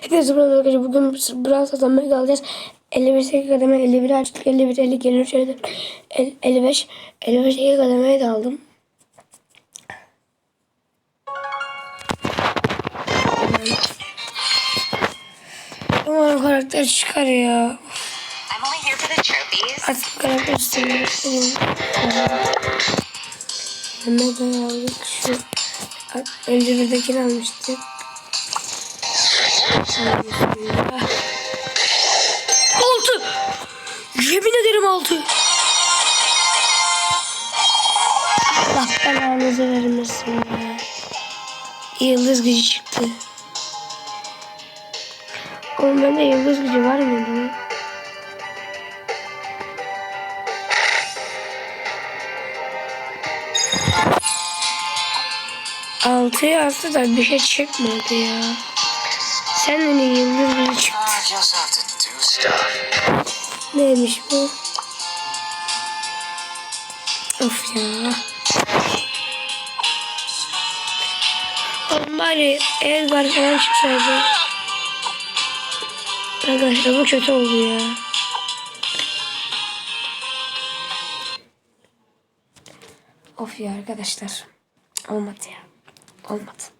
Herkese burada arkadaşlar bugün Brawl Stars'tan mega alacağız. 55 kademe 51 açtık 51 50 53 54 el- 55 55 iki kademeye de aldım. Umarım karakter çıkar ya. Artık karakter istemiyorum. Mega'yı aldık. Şu önce birdekini almıştık. Altı. Yemin ederim altı. Allah belanızı vermesin ya. Yıldız gücü çıktı. Oğlum bende yıldız gücü var mıydı? Altı yazdı da bir şey çıkmadı ya. Sen hani yıldız gücü çıktı. Neymiş bu? Of ya. Bari Edgar falan çıksaydı. Arkadaşlar bu kötü oldu ya. Of ya arkadaşlar. Olmadı ya. Olmadı.